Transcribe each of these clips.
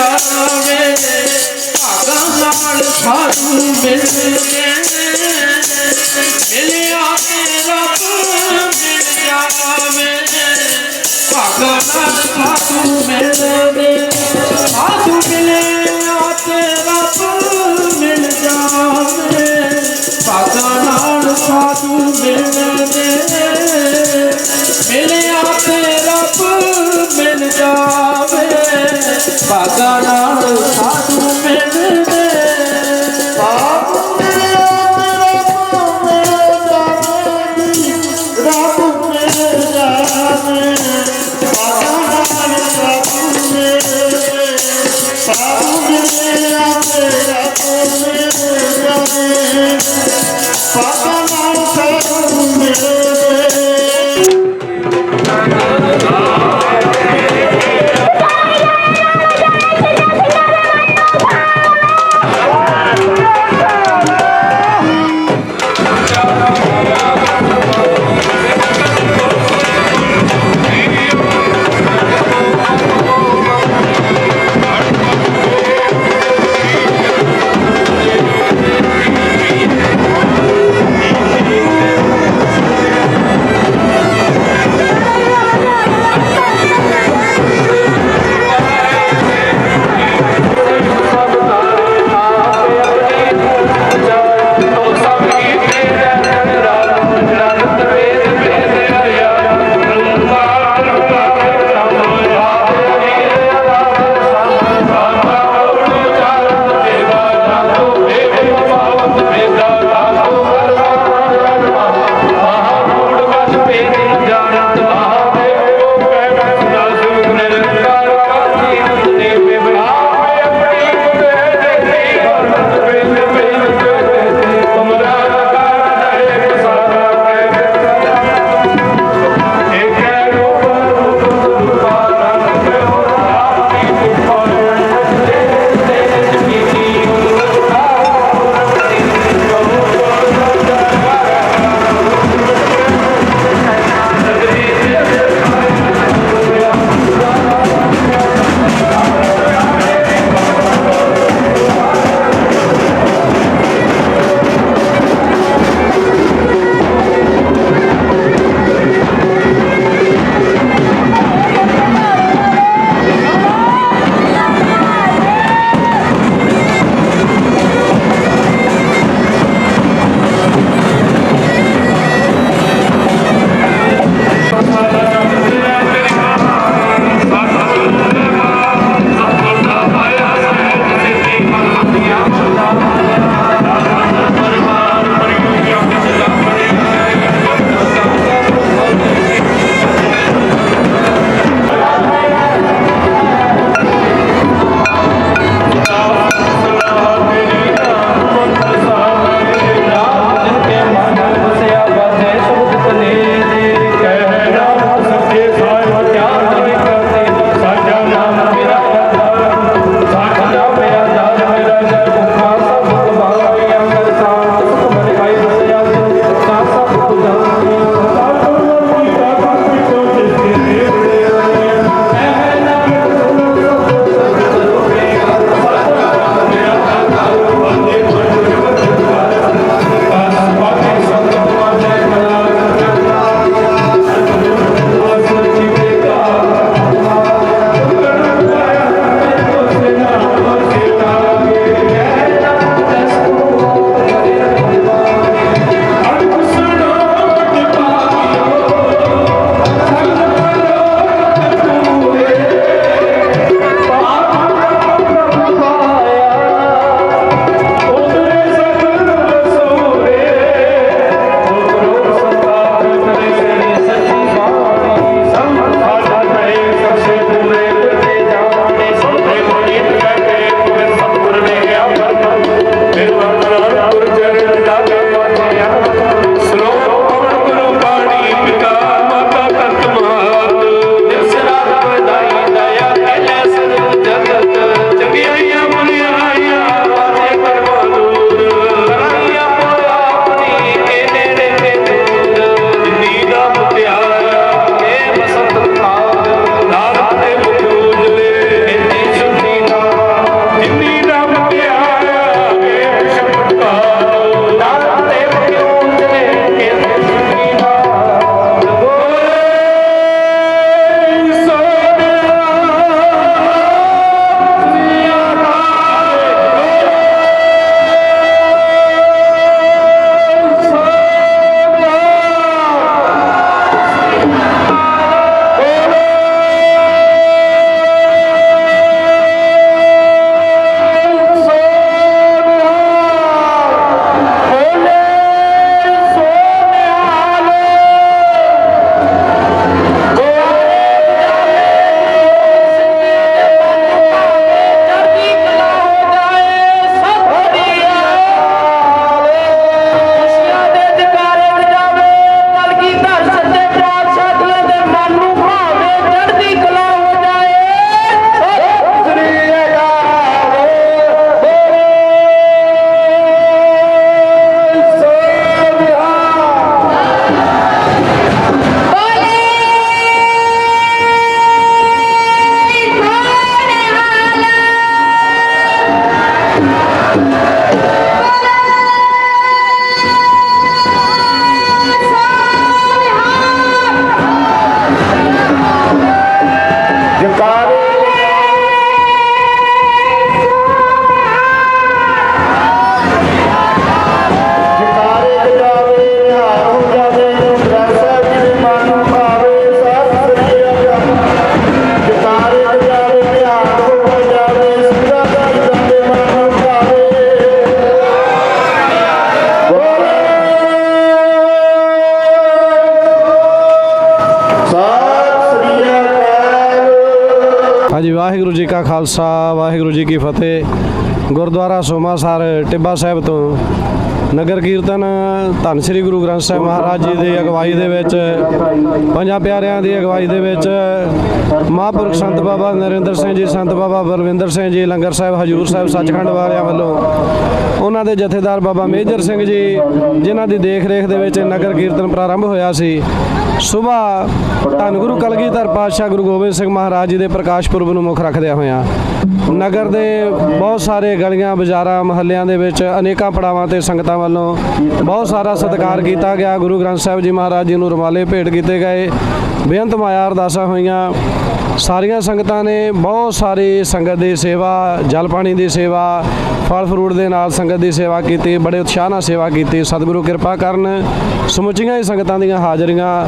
যাবে আগাহার সাধু মিলে মিলে রব মিল যাবে আগাহার সাধু মিলবে ਕਾ ਖਾਲਸਾ ਵਾਹਿਗੁਰੂ ਜੀ ਕੀ ਫਤਿਹ। ਗੁਰਦੁਆਰਾ ਸੋਮਾਸਰ ਟਿੱਬਾ ਸਾਹਿਬ ਤੋਂ ਨਗਰ ਕੀਰਤਨ ਧੰਨ ਸ੍ਰੀ ਗੁਰੂ ਗ੍ਰੰਥ ਸਾਹਿਬ ਮਹਾਰਾਜ ਜੀ ਦੀ ਅਗਵਾਈ ਦੇ ਵਿੱਚ, ਪੰਜਾਂ ਪਿਆਰਿਆਂ ਦੀ ਅਗਵਾਈ ਦੇ ਵਿੱਚ, ਮਹਾਂਪੁਰਖ ਸੰਤ ਬਾਬਾ ਨਰਿੰਦਰ ਸਿੰਘ ਜੀ, ਸੰਤ ਬਾਬਾ ਬਲਵਿੰਦਰ ਸਿੰਘ ਜੀ, ਲੰਗਰ ਸਾਹਿਬ, ਹਜੂਰ ਸਾਹਿਬ, ਸੱਚਖੰਡ ਵਾਲਿਆਂ ਵੱਲੋਂ, ਉਹਨਾਂ ਦੇ ਜਥੇਦਾਰ ਬਾਬਾ ਮੇਜਰ ਸਿੰਘ ਜੀ, ਜਿਨ੍ਹਾਂ ਦੀ ਦੇਖ ਰੇਖ ਦੇ ਵਿੱਚ ਨਗਰ ਕੀਰਤਨ ਪ੍ਰਾਰੰਭ ਹੋਇਆ ਸੀ। ਸਵੇਰ ਧੰਨ ਗੁਰੂ ਕਲਗੀਧਰ ਪਾਤਸ਼ਾਹ ਗੁਰੂ ਗੋਬਿੰਦ ਸਿੰਘ ਮਹਾਰਾਜ ਜੀ ਦੇ ਪ੍ਰਕਾਸ਼ ਪੁਰਬ ਨੂੰ ਮੁੱਖ ਰੱਖਦਿਆਂ ਹੋਇਆਂ, ਨਗਰ ਦੇ ਬਹੁਤ ਸਾਰੇ ਗਲੀਆਂ, ਬਾਜ਼ਾਰਾਂ, ਮਹੱਲਿਆਂ ਦੇ ਵਿੱਚ ਅਨੇਕਾਂ ਪੜਾਵਾਂ ਤੇ ਸੰਗਤਾਂ ਵੱਲੋਂ ਬਹੁਤ ਸਾਰਾ ਸਤਿਕਾਰ ਕੀਤਾ ਗਿਆ। ਗੁਰੂ ਗ੍ਰੰਥ ਸਾਹਿਬ ਜੀ ਮਹਾਰਾਜ ਜੀ ਨੂੰ ਰੁਮਾਲੇ ਭੇਟ ਕੀਤੇ ਗਏ। ਬੇਅੰਤ ਮਾਇਆ ਅਰਦਾਸਾਂ ਹੋਈਆਂ। ਸਾਰੀਆਂ ਸੰਗਤਾਂ ਨੇ ਬਹੁਤ ਸਾਰੀ ਸੰਗਤ ਦੀ ਸੇਵਾ, ਜਲ ਪਾਣੀ ਦੀ ਸੇਵਾ, ਫਲ ਫਰੂਟ ਦੇ ਨਾਲ ਸੰਗਤ ਦੀ ਸੇਵਾ ਕੀਤੀ, ਬੜੇ ਉਤਸ਼ਾਹ ਨਾਲ ਸੇਵਾ ਕੀਤੀ। ਸਤਿਗੁਰੂ ਕਿਰਪਾ ਕਰਨ, ਸਮੁੱਚੀਆਂ ਹੀ ਸੰਗਤਾਂ ਦੀਆਂ ਹਾਜ਼ਰੀਆਂ,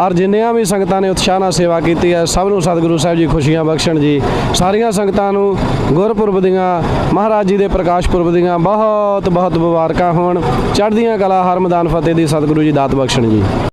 ਔਰ ਜਿੰਨੀਆਂ ਵੀ ਸੰਗਤਾਂ ਨੇ ਉਤਸ਼ਾਹ ਨਾਲ ਸੇਵਾ ਕੀਤੀ ਹੈ, ਸਭ ਨੂੰ ਸਤਿਗੁਰੂ ਸਾਹਿਬ ਜੀ ਖੁਸ਼ੀਆਂ ਬਖਸ਼ਣ ਜੀ। ਸਾਰੀਆਂ ਸੰਗਤਾਂ ਨੂੰ ਗੁਰਪੁਰਬ ਦੀਆਂ, ਮਹਾਰਾਜ ਜੀ ਦੇ ਪ੍ਰਕਾਸ਼ ਪੁਰਬ ਦੀਆਂ ਬਹੁਤ ਬਹੁਤ ਮੁਬਾਰਕਾਂ ਹੋਣ। ਚੜ੍ਹਦੀਆਂ ਕਲਾ ਹਰ ਮੈਦਾਨ ਫਤਿਹ ਦੀ ਸਤਿਗੁਰੂ ਜੀ ਦਾਤ ਬਖਸ਼ਣ ਜੀ।